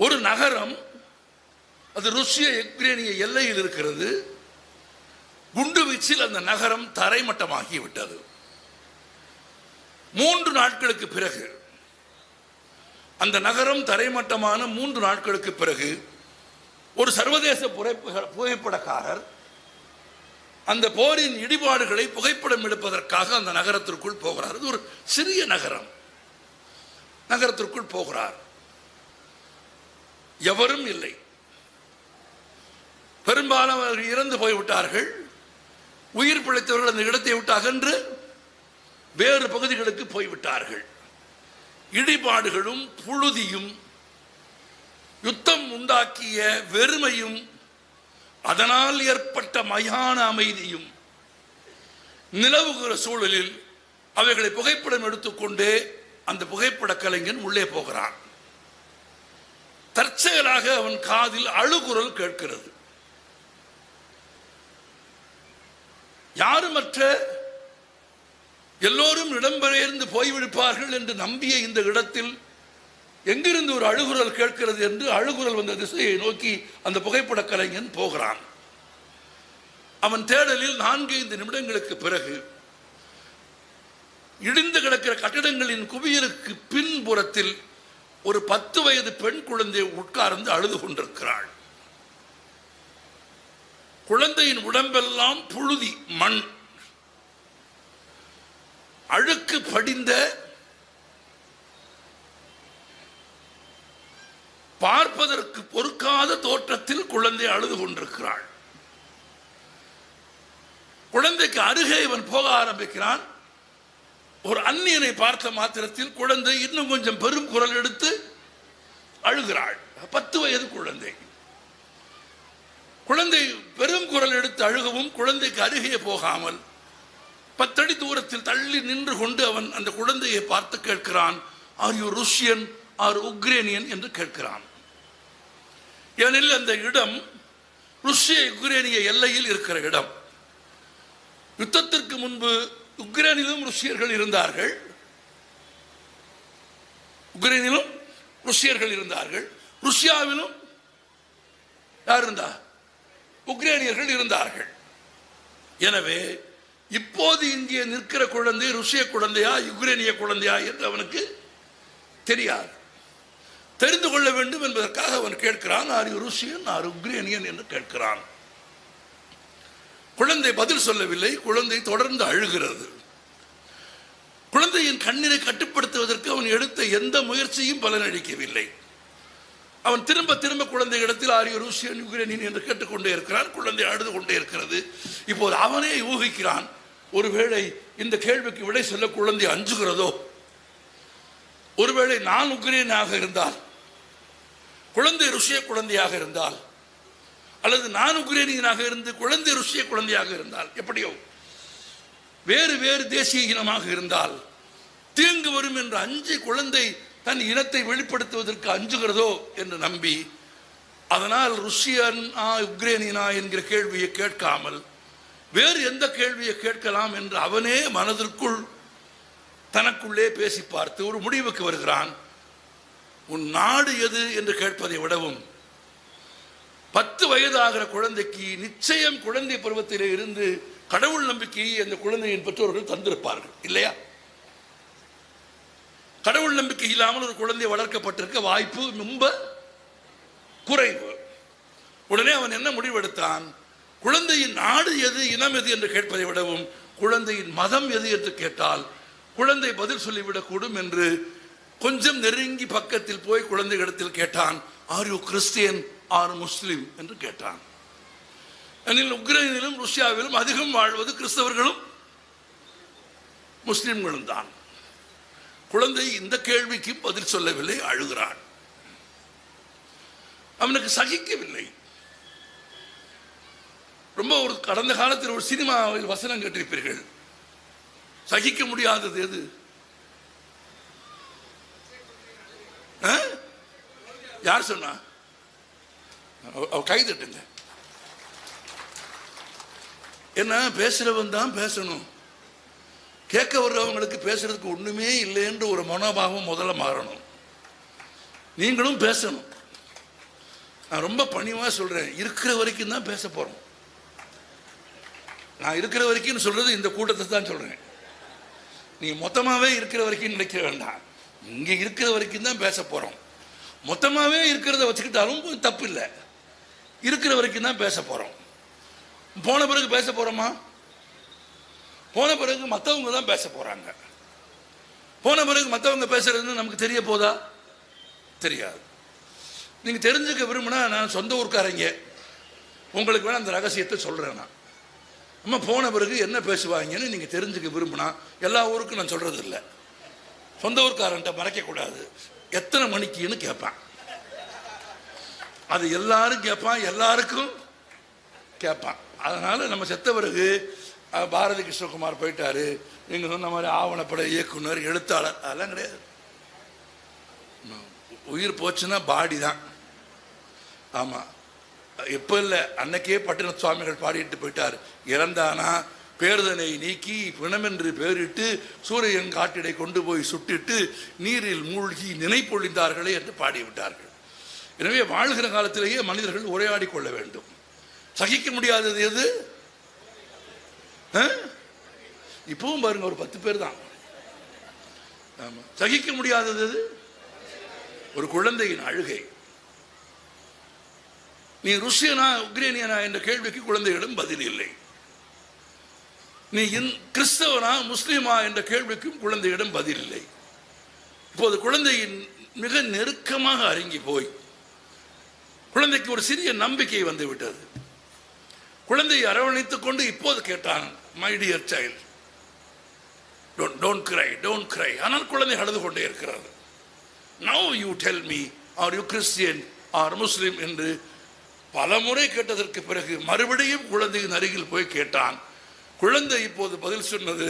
ஒரு நகரம் அது ருஷ்ய யுக்ரேனிய எல்லையில் இருக்கிறது. குண்டு வீச்சில் அந்த நகரம் தரைமட்டமாகிவிட்டது. மூன்று நாட்களுக்கு பிறகு அந்த நகரம் தரைமட்டமான மூன்று நாட்களுக்கு பிறகு ஒரு சர்வதேச புகைப்ப- புகைப்படக்காரர் அந்த போரின் இடிபாடுகளை புகைப்படம் எடுப்பதற்காக அந்த நகரத்திற்குள் போகிறார். இது ஒரு சிறிய நகரம். நகரத்திற்குள் போகிறார். எவரும் இல்லை. பெரும்பாலானவர்கள் இறந்து போய்விட்டார்கள். உயிர் பிழைத்தவர்கள் அந்த இடத்தை விட்டு அகன்று வேறு பகுதிகளுக்கு போய்விட்டார்கள். இடிபாடுகளும் புழுதியும் யுத்தம் உண்டாக்கிய வெறுமையும் அதனால் ஏற்பட்ட மயான அமைதியும் நிலவுகிற சூழலில் அவைகளை புகைப்படம் எடுத்துக்கொண்டே அந்த புகைப்பட கலைஞன் உள்ளே போகிறான். தற்செயலாக அவன் காதில் அழுகுரல் கேட்கிறது. யாருமற்ற எல்லோரும் இடம்பெயர்ந்து போய்விடுப்பார்கள் என்று நம்பிய இந்த இடத்தில் எங்கிருந்து ஒரு அழுகுரல் கேட்கிறது என்று அழுகுரல் வந்த திசையை நோக்கி அந்த புகைப்பட கலைஞன் போகிறான். அவன் தேடலில் நான்கு ஐந்து நிமிடங்களுக்கு பிறகு இடிந்து கிடக்கிற கட்டிடங்களின் குவியலுக்கு பின்புறத்தில் ஒரு பத்து வயது பெண் குழந்தை உட்கார்ந்து அழுது கொண்டிருக்கிறாள் குழந்தையின் உடம்பெல்லாம் புழுதி மண். அழுக்கு படிந்த பார்ப்பதற்கு பொறுக்காத தோற்றத்தில் குழந்தை அழுது கொண்டிருக்கிறாள் குழந்தைக்கு அருகே இவன் போக ஆரம்பிக்கிறான். ஒரு அந்நியனை பார்த்த மாத்திரத்தில் குழந்தை இன்னும் கொஞ்சம் பெரும் குரல் எடுத்து அழுகிறாள். பத்து வயது குழந்தை. குழந்தை பெரும் குரல் எடுத்து அழுகவும் குழந்தைக்கு அருகே போகாமல் பத்தடி தூரத்தில் தள்ளி நின்று கொண்டு அவன் அந்த குழந்தையை பார்த்து கேட்கிறான் are you Russian or Ukrainian என்று கேட்கிறான். ஏனெனில் அந்த இடம் ருஷ்ய உக்ரேனிய எல்லையில் இருக்கிற இடம். யுத்தத்திற்கு முன்பு உக்ரைனிலும் ருஷியர்கள் இருந்தார்கள். உக்ரைனிலும் ருஷியர்கள் இருந்தார்கள். ருஷ்யாவிலும் யார் இருந்தா? உக்ரைனியர்கள் இருந்தார்கள். எனவே இப்போது இங்கே நிற்கிற குழந்தை ருஷ்ய குழந்தையா யுக்ரைனிய குழந்தையா என்று அவனுக்கு தெரியாது. தெரிந்து கொள்ள வேண்டும் என்பதற்காக அவன் கேட்கிறான் are Russian Russian or Ukrainian? என்று கேட்கிறான். குழந்தை பதில் சொல்லவில்லை குழந்தை தொடர்ந்து அழுகிறது. குழந்தையின் கண்ணீரை கட்டுப்படுத்துவதற்கு அவன் எடுத்த எந்த முயற்சியும் பலனளிக்கவில்லை. அவன் திரும்ப திரும்ப குழந்தை இடத்தில் ஆரிய ரூசியன் யுக்ரைனியன் என்று கேட்டுக்கொண்டே இருக்கிறான். குழந்தை அழுது கொண்டே இருக்கிறது. இப்போது அவனே யூகிக்கிறான் ஒருவேளை இந்த கேள்விக்கு விடை சொல்ல குழந்தை அஞ்சுகிறதோ? ஒருவேளை நான் உக்ரேனாக இருந்தால் குழந்தை ருஷிய குழந்தையாக இருந்தால் அல்லது நான் உக்ரைனியனாக இருந்து குழந்தை ருஷ்ய குழந்தையாக இருந்தால் எப்படியோ? வேறு வேறு தேசிய இனமாக இருந்தால் தீங்கு வரும் என்று அஞ்சு குழந்தை தன் இனத்தை வெளிப்படுத்துவதற்கு அஞ்சுகிறதோ என்று நம்பி அதனால் ருஷ்யன் ஆ என்கிற கேள்வியை கேட்காமல் வேறு எந்த கேள்வியை கேட்கலாம் என்று அவனே மனதிற்குள் தனக்குள்ளே பேசி பார்த்து ஒரு முடிவுக்கு வருகிறான். உன் நாடு எது? என்று கேட்பதை விடவும் பத்து வயதாகிற குழந்தைக்கு நிச்சயம் குழந்தை பருவத்திலே இருந்து கடவுள் நம்பிக்கையை அந்த குழந்தையின் பெற்றோர்கள் தந்திருப்பார்கள் இல்லையா? கடவுள் நம்பிக்கை இல்லாமல் ஒரு குழந்தை வளர்க்கப்பட்டிருக்க வாய்ப்பு ரொம்ப குறைவு. உடனே அவன் என்ன முடிவெடுத்தான்? குழந்தையின் நாடு எது இனம் எது என்று கேட்பதை விடவும் குழந்தையின் மதம் எது என்று கேட்டால் குழந்தை பதில் சொல்லிவிடக்கூடும் என்று கொஞ்சம் நெருங்கி பக்கத்தில் போய் குழந்தைகளிடத்தில் கேட்டான் are you Christian? Or Muslim என்று கேட்டான். எனில் உக்ரைனிலும் ருஷ்யாவிலும் அதிகம் வாழ்வது கிறிஸ்தவர்களும் முஸ்லிம்களும் தான். குழந்தை இந்த கேள்விக்கு பதில் சொல்லவில்லை அழுகிறான் அவனுக்கு சகிக்கவில்லை. ரொம்ப ஒரு கடந்த காலத்தில் ஒரு சினிமாவில் வசனம் கேட்டிருப்பீர்கள். சகிக்க முடியாதது எது? யார் சொன்னா? கை தட்டுங்க. என்ன பேசுறவன் தான் பேசணும். கேட்க வர்றவங்களுக்கு பேசுறதுக்கு ஒண்ணுமே இல்லைன்ற ஒரு மனோபாவம் முதல்ல மாறணும். நீங்களும் பேசணும். நான் ரொம்ப பணிவாக சொல்கிறேன் இருக்கிற வரைக்கும் தான் பேச போகிறோம் நான் இருக்கிற வரைக்கும் சொல்கிறது இந்த கூட்டத்தை தான் சொல்கிறேன் நீ மொத்தமாகவே இருக்கிற வரைக்கும் நினைக்க வேண்டாம். இங்கே இருக்கிற வரைக்கும் தான் பேச போகிறோம் மொத்தமாகவே இருக்கிறத வச்சுக்கிட்டாலும் தப்பு இல்லை. இருக்கிற வரைக்கும் தான் பேச போகிறோம் போன பிறகு பேச போகிறோமா போன பிறகு மற்றவங்க தான் பேச போகிறாங்க போன பிறகு மற்றவங்க பேசுறதுன்னு நமக்கு தெரிய போதா? தெரியாது. நீங்கள் தெரிஞ்சுக்க விரும்பினா நான் சொந்த ஊர்க்காரங்க. உங்களுக்கு வேணால் அந்த ரகசியத்தை சொல்கிறேன் நான். நம்ம போன பிறகு என்ன பேசுவாங்கன்னு நீங்கள் தெரிஞ்சுக்க விரும்பினா எல்லா ஊருக்கும் நான் சொல்கிறது இல்லை சொந்த ஊர்க்காரன்ட்ட மறைக்கக்கூடாது. எத்தனை மணிக்குன்னு கேட்பேன். அது எல்லாரும் கேட்பான் எல்லாருக்கும் கேட்பான் அதனால் நம்ம செத்த பிறகு பாரதி கிருஷ்ணகுமார் போயிட்டாரு. நீங்கள் சொன்ன மாதிரி ஆவணப்பட இயக்குனர் எழுத்தாளர் அதெல்லாம் கிடையாது. உயிர் போச்சுன்னா பாடி தான். ஆமாம் இப்போ இல்லை அன்னைக்கே பட்டின சுவாமிகள் பாடிட்டு போயிட்டார். இறந்தானா பேர்தனை நீக்கி பிணமென்று பேரிட்டு சூரியன் காட்டிடை கொண்டு போய் சுட்டிட்டு நீரில் மூழ்கி நினைப்பொழிந்தார்களே என்று பாடிவிட்டார்கள். எனவே வாழ்கிற காலத்திலேயே மனிதர்கள் உரையாடி கொள்ள வேண்டும். சகிக்க முடியாதது எது? ஆ? இப்பவும் பாருங்க ஒரு பத்து பேர் தான். சகிக்க முடியாதது எது? ஒரு குழந்தையின் அழுகை. நீ ருசியனா உக்ரேனியனா என்ற கேள்விக்கு குழந்தையிடம் பதில் இல்லை. நீ கிறிஸ்தவனா முஸ்லீமா என்ற கேள்விக்கும் குழந்தையிடம் பதில் இல்லை. இப்போது குழந்தையின் மிக நெருக்கமாக அரங்கி போய் குழந்தைக்கு ஒரு சிறிய நம்பிக்கை வந்து விட்டது. குழந்தையை அரவணைத்துக் கொண்டு இப்போது கேட்டான் my dear child don't cry don't cry ஆனால் குழந்தை அழுது கொண்டே இருக்கிறது now you tell me are you Christian or Muslim என்று பல முறை கேட்டதற்கு பிறகு மறுபடியும் குழந்தையின் அருகில் போய் கேட்டான். குழந்தை இப்போது பதில் சொன்னது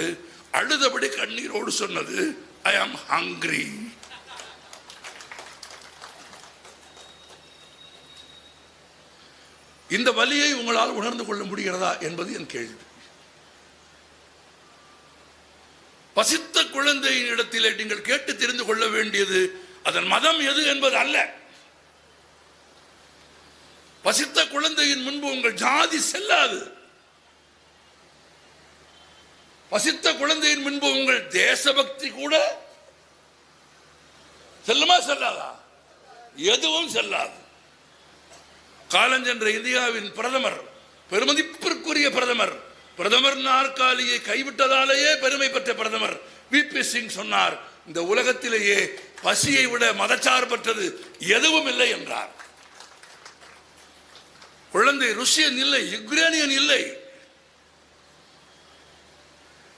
அழுதபடி கண்ணீரோடு சொன்னது ஐ ஆம் ஹங்க்ரி இந்த வலியை உங்களால் உணர்ந்து கொள்ள முடிகிறதா என்பது என் கேள்வி. பசித்த குழந்தையின் இடத்திலே நீங்கள் கேட்டு தெரிந்து கொள்ள வேண்டியது அதன் மதம் எது என்பது அல்ல. பசித்த குழந்தையின் முன்பு உங்கள் ஜாதி செல்லாது. பசித்த குழந்தையின் முன்பு உங்கள் தேசபக்தி கூட செல்லுமா செல்லாதா? எதுவும் செல்லாது. காலஞ்சென்ற இந்தியாவின் பிரதமர் பெருமதிப்பிற்குரிய பிரதமர் பிரதமர் நாற்காலியை கைவிட்டதாலேயே பெருமை பெற்ற பிரதமர் வி. பி. சிங் சொன்னார் இந்த உலகத்திலேயே பசியை விட மதச்சார்பற்றது எதுவும் இல்லை என்றார். குழந்தை ருஷியன் இல்லை யுக்ரேனியன் இல்லை.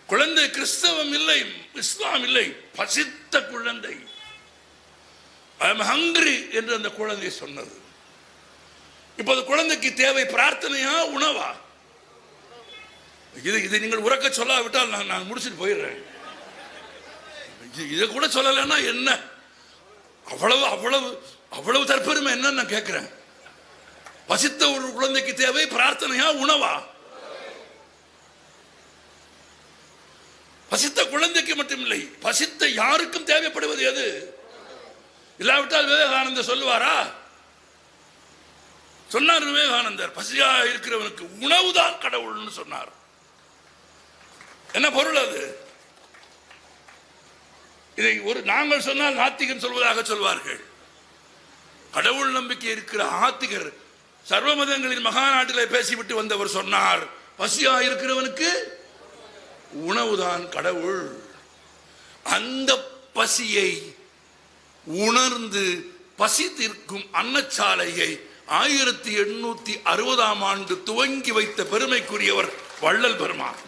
குழந்தை கிறிஸ்தவம் இல்லை இஸ்லாம் இல்லை பசித்த குழந்தை. ஐ எம் ஹங்கிரி என்று அந்த குழந்தை சொன்னது. இப்போது குழந்தைக்கு தேவை பிரார்த்தனையா உணவா? இது இதை நீங்கள் உறக்க சொல்லாவிட்டால் நான் நான் முடிச்சுட்டு போயிடுறேன். இதை கூட சொல்லலைன்னா என்ன? அவ்வளவு அவ்வளவு அவ்வளவு தற்பெருமை என்னன்னு நான் கேட்கிறேன். பசித்த ஒரு குழந்தைக்கு தேவை பிரார்த்தனையா உணவா? பசித்த குழந்தைக்கு மட்டுமில்லை பசித்த யாருக்கும் தேவைப்படுவது எது? இல்லாவிட்டால் விவேகானந்த சொல்லுவாரா? சொன்னார் விவேகானந்தர் பசியா இருக்கிறவனுக்கு உணவுதான் கடவுள்னு சொன்னார். என்ன பொருள் அது? இதை ஒரு நாங்கள் சொன்னால் நாத்திகன் சொல்வதாக சொல்வார்கள். கடவுள் நம்பிக்கை இருக்கிற ஆத்திகர் சர்வ மதங்களின் மகாநாட்டிலே பேசிவிட்டு வந்தவர் சொன்னார் பசியா இருக்கிறவனுக்கு உணவுதான் கடவுள். அந்த பசியை உணர்ந்து பசி தீர்க்கும் அன்னச்சாலையை ஆயிரத்தி எண்ணூத்தி அறுபதாம் ஆண்டு துவங்கி வைத்த பெருமைக்குரியவர் வள்ளல் பெருமான்.